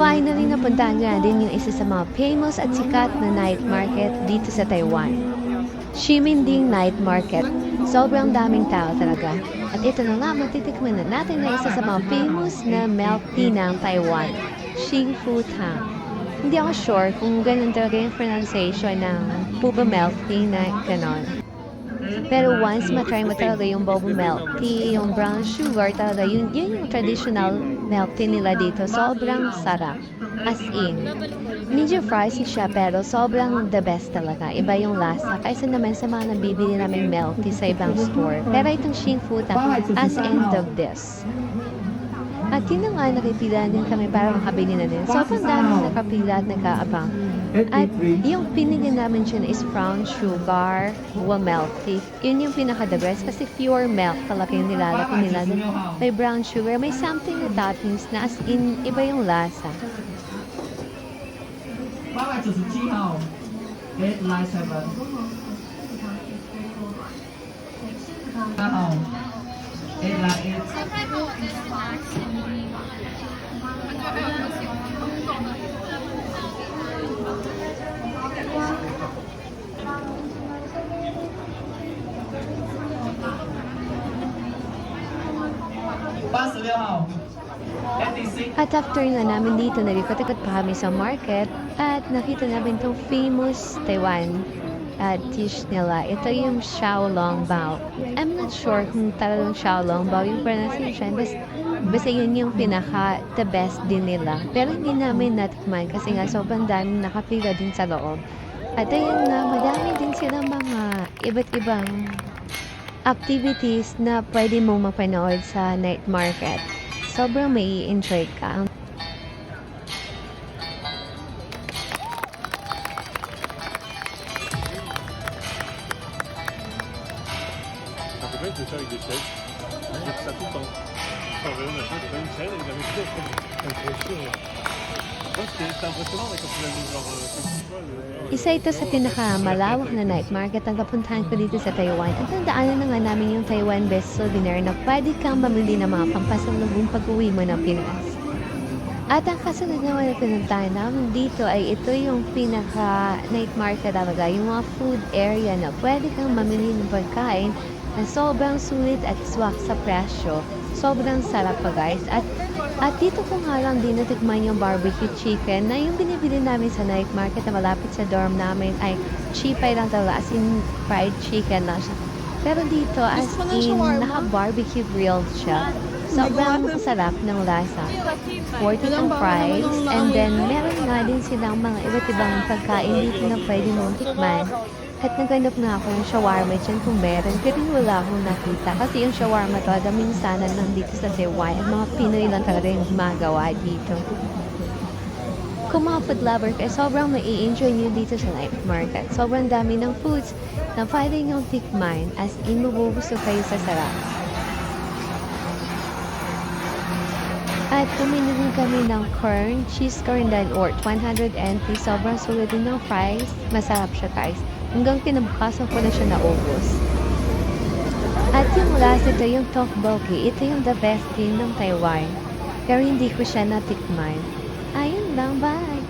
Finally, napuntahan nga din yung isa sa mga famous at sikat na night market dito sa Taiwan. Ximending Night Market. Sobrang daming tao talaga. At ito na nga, matitikman na natin na isa sa mga famous na milk tea ng Taiwan. Xing Fu Tang. Hindi ako sure kung ganun talaga yung pronunciation ng Puba milk tea na ganon. Pero once matry mo talaga yung boba milk tea, yung brown sugar, talaga yun, yun yung traditional milk tea nila dito. Sobrang sarap. As in, medyo pricey siya pero sobrang the best talaga. Iba yung lasa kaysa naman sa mga nabibili naming milk tea sa ibang store. Pero itong Xing Fu Tang, as end of this. At yun na nga, nakipila din kami para makabili na din. Sobrang dami nakapila at nakaabang. At yung pinili namin siya is brown sugar milk tea. Yun yung pinaka-the best kasi pure milk talaga yung nilalaki nila. May brown sugar, may something na toppings na as in iba yung lasa. 897号。Edrael. At after na namin dito, nagikot-ikot pa kami sa market at nakita namin tong famous Taiwan uh, dish nila. Ito yung Xiaolong Bao. I'm not sure kung talagang Xiaolong Bao yung pronunciation. Basta, basta yun yung pinaka the best din nila. Pero hindi namin natikman kasi nga sobrang dami nakapila din sa loob. At ayun nga, madami din silang mga iba't ibang activities na pwede mong mapanood sa night market. Sobrang may enjoy ka. Ça peut être de faire avec des chaises. Fait ça tout le temps. Enfin, vraiment, machin, c'est pas une il la met toujours euh, Isa ito sa pinakamalawak na night market ang kapuntahan ko dito sa Taiwan. At nandaanan na nga namin yung Taiwan Best Souvenir na pwede kang mamili ng mga pampasalubong pag-uwi mo ng Pinas. At ang kasunod naman na pinuntahan namin dito ay ito yung pinaka night market talaga, yung mga food area na pwede kang mamili ng pagkain na sobrang sulit at swak sa presyo. Sobrang sarap pa guys. At, at dito ko nga lang din natikman yung barbecue chicken na yung binibili namin sa night market na malapit sa dorm namin ay cheapay lang talaga as in fried chicken lang siya. Pero dito as in naka-barbecue grilled siya. Sobrang sarap ng lasa. 40 ang price. And then, meron nga din silang mga iba't ibang pagkain dito na pwede mong tikman. At naghanap nga ako ng shawarma dyan kung meron. Pero wala akong nakita. Kasi yung shawarma to, minsanan lang dito sa Taiwan. At mga Pinoy lang talaga yung gumagawa dito. Kung mga food lover kayo, sobrang mai enjoy nyo dito sa night market. Sobrang dami ng foods na pwede nyo tikman as in mabubuso kayo sa sarap. At din kami ng corn, cheese corn dan or 100 NT. Sobrang sulit din ng fries. Masarap siya guys. Hanggang kinabukasan ko na siya naubos. At yung last ito yung tteokbokki. Ito yung the best din ng Taiwan. Pero hindi ko siya natikman. Ayun lang, bye!